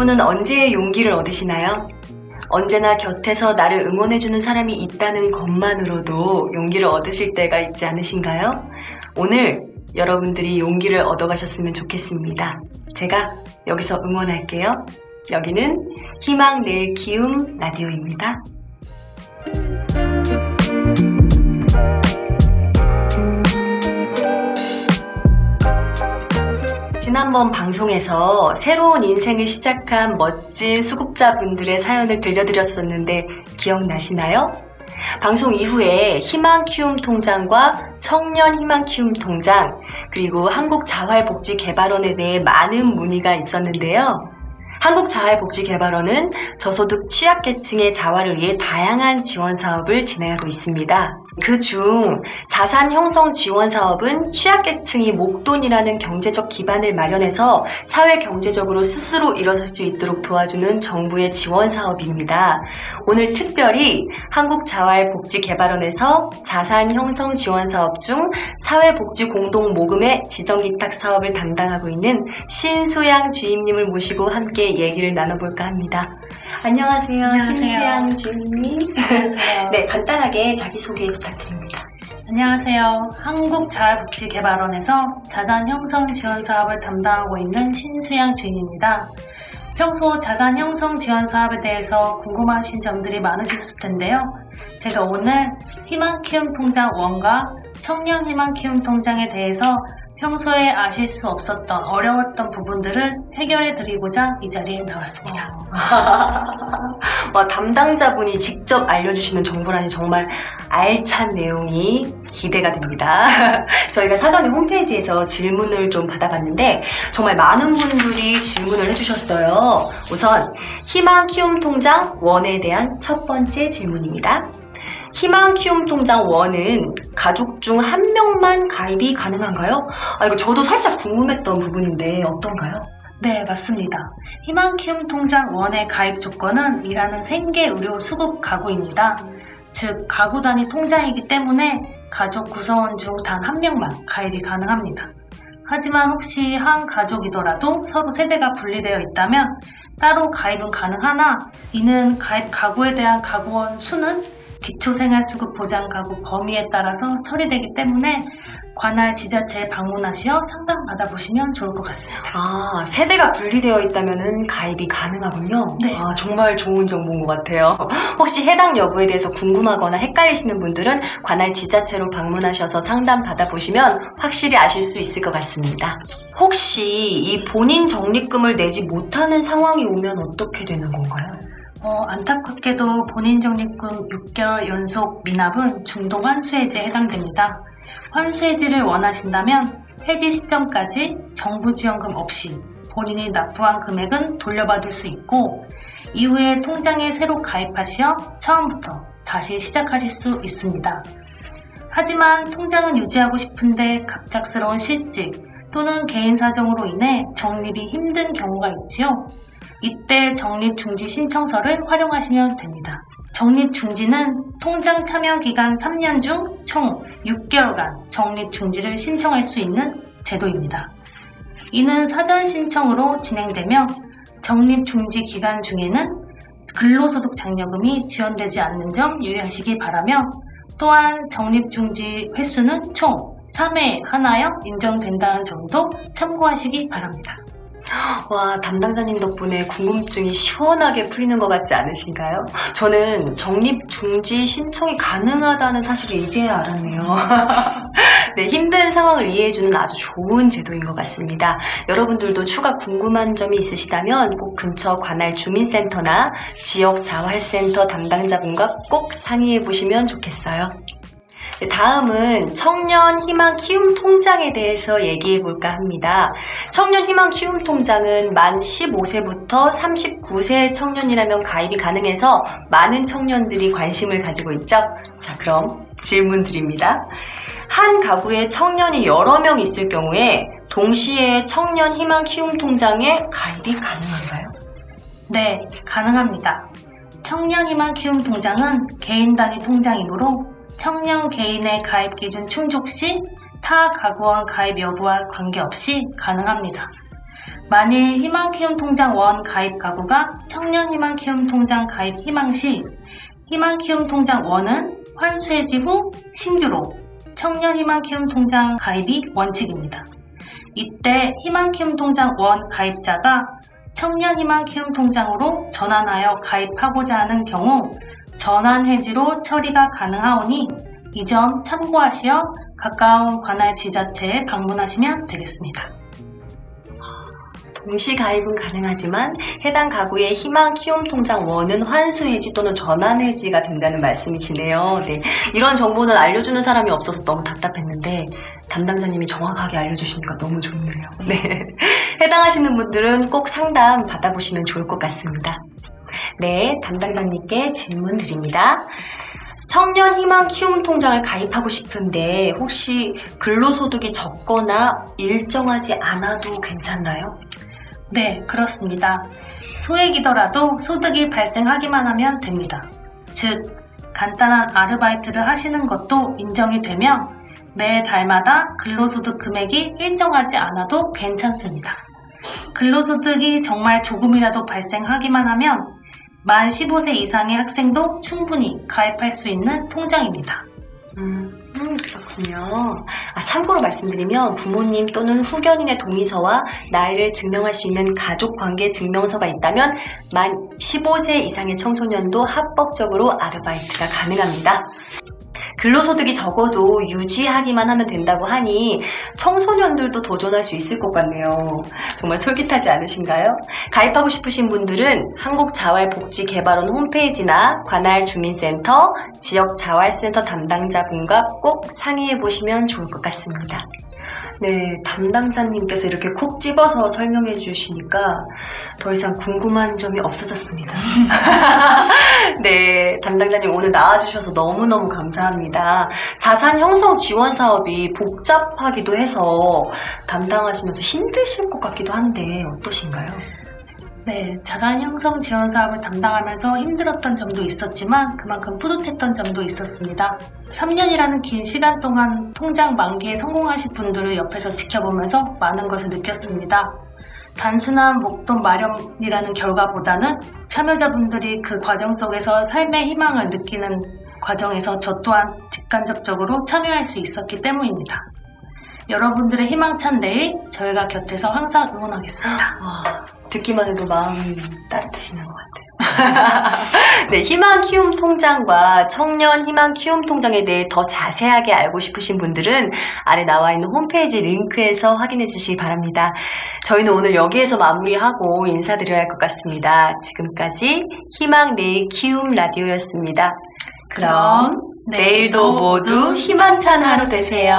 여러분은 언제 용기를 얻으시나요? 언제나 곁에서 나를 응원해주는 사람이 있다는 것만으로도 용기를 얻으실 때가 있지 않으신가요? 오늘 여러분들이 용기를 얻어가셨으면 좋겠습니다. 제가 여기서 응원할게요. 여기는 희망 내 기움 라디오입니다. 지난번 방송에서 새로운 인생을 시작한 멋진 수급자분들의 사연을 들려드렸었는데 기억나시나요? 방송 이후에 희망 키움 통장과 청년 희망 키움 통장 그리고 한국자활복지개발원에 대해 많은 문의가 있었는데요. 한국자활복지개발원은 저소득 취약계층의 자활을 위해 다양한 지원 사업을 진행하고 있습니다. 그중 자산 형성 지원 사업은 취약계층이 목돈이라는 경제적 기반을 마련해서 사회 경제적으로 스스로 일어설 수 있도록 도와주는 정부의 지원 사업입니다. 오늘 특별히 한국자활복지개발원에서 자산 형성 지원 사업 중 사회복지 공동 모금의 지정기탁 사업을 담당하고 있는 신수양 주임님을 모시고 함께 얘기를 나눠볼까 합니다. 안녕하세요, 안녕하세요. 신수양 주임님. 네, 간단하게 자기소개 부탁드립니다. 안녕하세요. 한국자활복지개발원에서 자산 형성 지원 사업을 담당하고 있는 신수양 주인입니다. 평소 자산 형성 지원 사업에 대해서 궁금하신 점들이 많으셨을 텐데요. 제가 오늘 희망 키움 통장 원과 청년 희망 키움 통장에 대해서 평소에 아실 수 없었던 어려웠던 부분들을 해결해 드리고자 이 자리에 나왔습니다. 와, 담당자분이 직접 알려주시는 정보라니 정말 알찬 내용이 기대가 됩니다. 저희가 사전에 홈페이지에서 질문을 좀 받아봤는데 정말 많은 분들이 질문을 해주셨어요. 우선 희망 키움 통장 원에 대한 첫 번째 질문입니다. 희망 키움 통장 원은 가족 중 한 명만 가입이 가능한가요? 아, 이거 저도 살짝 궁금했던 부분인데 어떤가요? 네, 맞습니다. 희망 키움 통장 원의 가입 조건은 일하는 생계 의료 수급 가구입니다. 즉, 가구 단위 통장이기 때문에 가족 구성원 중 단 한 명만 가입이 가능합니다. 하지만 혹시 한 가족이더라도 서로 세대가 분리되어 있다면 따로 가입은 가능하나 이는 가입 가구에 대한 가구원 수는 기초생활수급 보장 가구 범위에 따라서 처리되기 때문에 관할 지자체에 방문하시어 상담 받아 보시면 좋을 것 같습니다. 아, 세대가 분리되어 있다면 가입이 가능하군요. 네. 아, 정말 좋은 정보인 것 같아요. 혹시 해당 여부에 대해서 궁금하거나 헷갈리시는 분들은 관할 지자체로 방문하셔서 상담 받아보시면 확실히 아실 수 있을 것 같습니다. 혹시 이 본인 적립금을 내지 못하는 상황이 오면 어떻게 되는 건가요? 어, 안타깝게도 본인 적립금 6개월 연속 미납은 중동 환수해지에 해당됩니다. 환수 해지를 원하신다면 해지 시점까지 정부 지원금 없이 본인이 납부한 금액은 돌려받을 수 있고 이후에 통장에 새로 가입하시어 처음부터 다시 시작하실 수 있습니다. 하지만 통장은 유지하고 싶은데 갑작스러운 실직 또는 개인 사정으로 인해 적립이 힘든 경우가 있지요. 이때 적립 중지 신청서를 활용하시면 됩니다. 적립 중지는 통장 참여 기간 3년 중 총 6개월간 적립 중지를 신청할 수 있는 제도입니다. 이는 사전 신청으로 진행되며 적립 중지 기간 중에는 근로소득 장려금이 지원되지 않는 점 유의하시기 바라며 또한 적립 중지 횟수는 총 3회 하나여 인정된다는 점도 참고하시기 바랍니다. 와, 담당자님 덕분에 궁금증이 시원하게 풀리는 것 같지 않으신가요? 저는 적립 중지 신청이 가능하다는 사실을 이제야 알았네요. 네, 힘든 상황을 이해해주는 아주 좋은 제도인 것 같습니다. 여러분들도 추가 궁금한 점이 있으시다면 꼭 근처 관할 주민센터나 지역 자활센터 담당자분과 꼭 상의해 보시면 좋겠어요. 네, 다음은 청년 희망 키움 통장에 대해서 얘기해 볼까 합니다. 청년 희망 키움 통장은 만 15세부터 39세 청년이라면 가입이 가능해서 많은 청년들이 관심을 가지고 있죠. 자, 그럼 질문 드립니다. 한 가구에 청년이 여러 명 있을 경우에 동시에 청년 희망 키움 통장에 가입이 가능한가요? 네, 가능합니다. 청년 희망 키움 통장은 개인 단위 통장이므로 청년 개인의 가입 기준 충족 시 타 가구원 가입 여부와 관계없이 가능합니다. 만일 희망 키움 통장 원 가입 가구가 청년 희망 키움 통장 가입 희망 시 희망 키움 통장 원은 환수해지 후 신규로 청년 희망 키움 통장 가입이 원칙입니다. 이때 희망 키움 통장 원 가입자가 청년 희망 키움 통장으로 전환하여 가입하고자 하는 경우 전환 해지로 처리가 가능하오니 이 점 참고하시어 가까운 관할 지자체에 방문하시면 되겠습니다. 동시 가입은 가능하지만 해당 가구의 희망 키움 통장 원은 환수 해지 또는 전환 해지가 된다는 말씀이시네요. 네. 이런 정보는 알려주는 사람이 없어서 너무 답답했는데 담당자님이 정확하게 알려주시니까 너무 좋네요. 네. 해당하시는 분들은 꼭 상담 받아보시면 좋을 것 같습니다. 네, 담당자님께 질문 드립니다. 청년 희망 키움 통장을 가입하고 싶은데 혹시 근로소득이 적거나 일정하지 않아도 괜찮나요? 네, 그렇습니다. 소액이더라도 소득이 발생하기만 하면 됩니다. 즉, 간단한 아르바이트를 하시는 것도 인정이 되며 매 달마다 근로소득 금액이 일정하지 않아도 괜찮습니다. 근로소득이 정말 조금이라도 발생하기만 하면 만 15세 이상의 학생도 충분히 가입할 수 있는 통장입니다. 음, 음, 그렇군요. 아, 참고로 말씀드리면 부모님 또는 후견인의 동의서와 나이를 증명할 수 있는 가족 관계 증명서가 있다면 만 15세 이상의 청소년도 합법적으로 아르바이트가 가능합니다. 근로소득이 적어도 유지하기만 하면 된다고 하니 청소년들도 도전할 수 있을 것 같네요. 정말 솔깃하지 않으신가요? 가입하고 싶으신 분들은 한국자활복지개발원 홈페이지나 관할 주민센터, 지역자활센터 담당자분과 꼭 상의해 보시면 좋을 것 같습니다. 네, 담당자님께서 이렇게 콕 집어서 설명해 주시니까 더 이상 궁금한 점이 없어졌습니다. 네, 담당자님 오늘 나와주셔서 너무너무 감사합니다. 자산 형성 지원 사업이 복잡하기도 해서 담당하시면서 힘드실 것 같기도 한데 어떠신가요? 네, 자산 형성 지원 사업을 담당하면서 힘들었던 점도 있었지만 그만큼 뿌듯했던 점도 있었습니다. 3년이라는 긴 시간 동안 통장 만기에 성공하신 분들을 옆에서 지켜보면서 많은 것을 느꼈습니다. 단순한 목돈 마련이라는 결과보다는 참여자분들이 그 과정 속에서 삶의 희망을 느끼는 과정에서 저 또한 직간접적으로 참여할 수 있었기 때문입니다. 여러분들의 희망찬 내일 저희가 곁에서 항상 응원하겠습니다. 와, 듣기만 해도 마음이 따뜻해지는 것 같아요. 네, 희망 키움 통장과 청년 희망 키움 통장에 대해 더 자세하게 알고 싶으신 분들은 아래 나와 있는 홈페이지 링크에서 확인해 주시기 바랍니다. 저희는 오늘 여기에서 마무리하고 인사드려야 할 것 같습니다. 지금까지 희망 내일 키움 라디오였습니다. 그럼 내일도 모두 희망찬 하루 되세요.